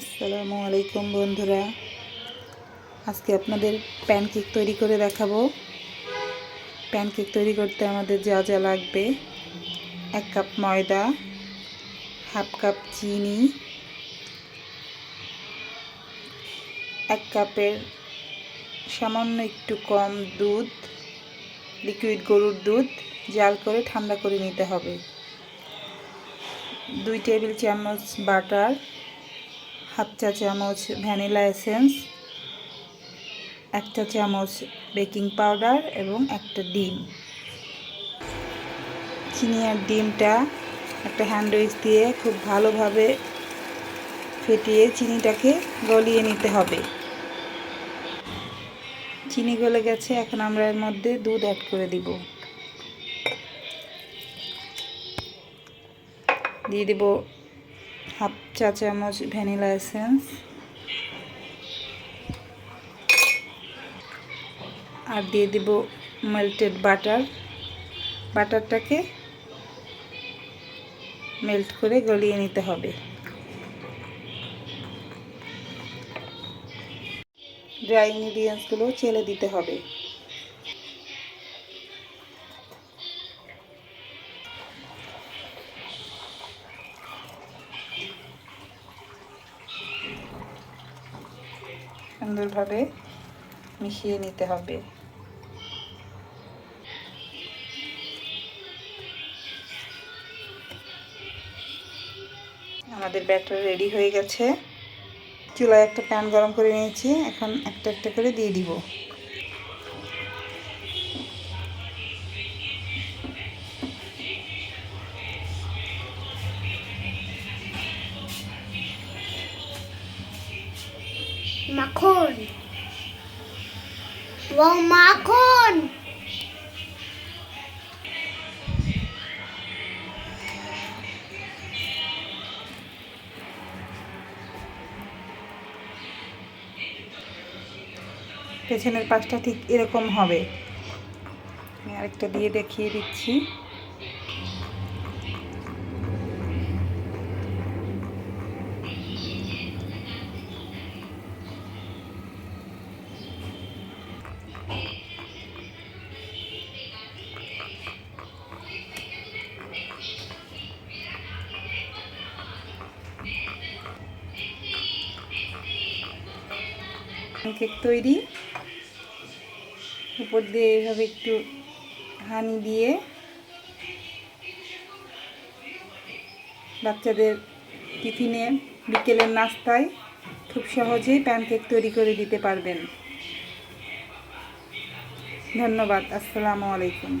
আসসালামু আলাইকুম বন্ধুরা। আজকে আপনাদের প্যানকেক তৈরি করে দেখাবো। প্যানকেক তৈরি করতে আমাদের যা যা লাগবে। এক কাপ ময়দা হাফ কাপ চিনি, এক কাপের সামান্য একটু কম দুধ লিকুইড গরুর দুধ, জাল করে ঠান্ডা করে নিতে হবে। দুই টেবিল চামচ বাটার হাফ চা চামচ ভ্যানিলা এসেন্স একটা চামচ বেকিং পাউডার এবং একটা ডিম। চিনি আর ডিমটা একটা হ্যান্ডউইচ দিয়ে খুব ভালোভাবে ফেটিয়ে চিনিটাকে গলিয়ে নিতে হবে। চিনি গলে গেছে, এখন আমরা এর মধ্যে দুধ অ্যাড করে দিব। দিয়ে দিব হাফ চা চামচ ভ্যানিলা এসেন্স। আর দিয়ে দিব মেল্টেড বাটার বাটারটাকে মেল্ট করে গলিয়ে নিতে হবে। ড্রাই ইনগ্রিডিয়েন্টসগুলো চেলে দিতে হবে। সুন্দরভাবে মিশিয়ে নিতে হবে। আমাদের ব্যাটার রেডি হয়ে গেছে। চুলায় একটা প্যান গরম করে নিয়েছি, এখন একটা একটা করে দিয়ে দিব। মাখন ও মাখন পেছনের পাশটা ঠিক এরকম হবে। আমি আরেকটা দিয়ে দেখিয়ে দিচ্ছি। কেক তৈরি। উপর দিয়ে এইভাবে একটু হানি দিয়ে বাচ্চাদের টিফিনে বিকেলের নাস্তায় খুব সহজেই প্যানকেক তৈরি করে দিতে পারবেন। ধন্যবাদ, আসসালামু আলাইকুম।